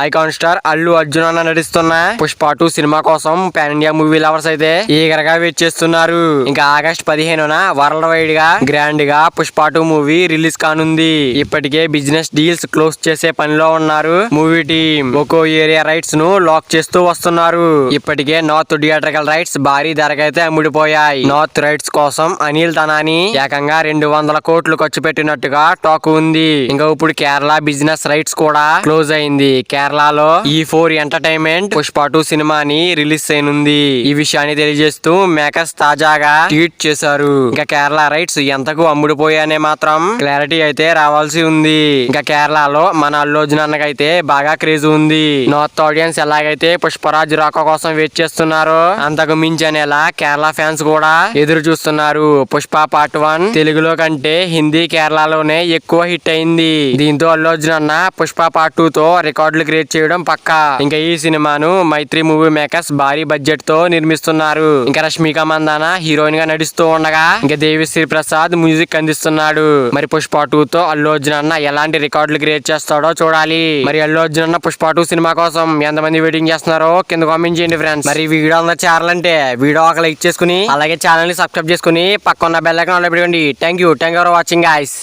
Icon star Allu Arjun అన్న నటిస్తున్న Pushpa two సినిమా కోసం పాన్ ఇండియా మూవీ లవర్స్ అయితే ఈగరగా వెయిట్ చేస్తున్నారు. ఇంకా ఆగస్ట్ పదిహేనున వరల్డ్ వైడ్గా గ్రాండ్గా పుష్ప టూ మూవీ రిలీజ్ కానుంది. ఇప్పటికే బిజినెస్ డీల్స్ క్లోజ్ చేసే పనిలో ఉన్నారు. మూవీ టీం ఒక్కో ఏరియా రైట్స్ను లాక్ చేస్తూ వస్తున్నారు. ఇప్పటికే నార్త్ థియేట్రికల్ రైట్స్ భారీ ధరకైతే అమ్ముడిపోయాయి. నార్త్ రైట్స్ కోసం అనిల్ తనాని ఏకంగా రెండు వందల కోట్లు ఖర్చు పెట్టినట్టుగా టాక్ ఉంది. ఇంకా ఇప్పుడు కేరళ బిజినెస్ రైట్స్ కూడా క్లోజ్ అయింది. కేరళలో E four entertainment Pushpa two సినిమాని రిలీజ్ చేయనుంది. ఈ విషయాన్ని తెలియజేస్తూ మేకర్స్ తాజాగా ట్వీట్ చేశారు. ఇంకా కేరళ రైట్స్ ఎంతకు అమ్ముడుపోయానే మాత్రం క్లారిటీ అయితే రావాల్సి ఉంది. ఇంకా కేరళలో మన అల్లు అన్నకైతే బాగా క్రేజ్ ఉంది. నార్త్ ఆడియన్స్ ఎలాగైతే పుష్పరాజ్ రాక కోసం వెయిట్ చేస్తున్నారో అంతకు మించనేలా కేరళ ఫ్యాన్స్ కూడా ఎదురు చూస్తున్నారు. పుష్ప పార్ట్ వన్ తెలుగులో కంటే హిందీ కేరళలోనే ఎక్కువ హిట్ అయింది. దీంతో అల్లు అర్జున్ అన్న పుష్ప పార్ట్ టూ తో రికార్డులు క్రియేట్ చేయడం పక్కా. ఇంకా ఈ సినిమాను మైత్రి మూవీ మేకర్స్ భారీ బడ్జెట్తో నిర్మిస్తున్నారు. ఇంకా రష్మిక మందాన హీరోయిన్గా నటిస్తూ ఉండగా ఇంకా దేవిశ్రీ ప్రసాద్ మ్యూజిక్ అందిస్తున్నాడు. మరి పుష్ప టూ తో అల్లు అర్జున్ అన్న ఎలాంటి రికార్డులు క్రియేట్ చేస్తాడో చూడాలి. మరి అల్లు అర్జున్ అన్న పుష్ప టూ సినిమా కోసం ఎంతమంది వెయిటింగ్ చేస్తున్నారో కింద కామెంట్ చేయండి ఫ్రెండ్స్. మరి వీడియో అంతా చేరాలంటే వీడియో ఒక లైక్ చేసుకుని అలాగే ఛానల్ని సబ్స్క్రైబ్ చేసుకుని పక్కన బెల్ ఐకాన్ పెట్టుకోండి. Thank you thank you for watching guys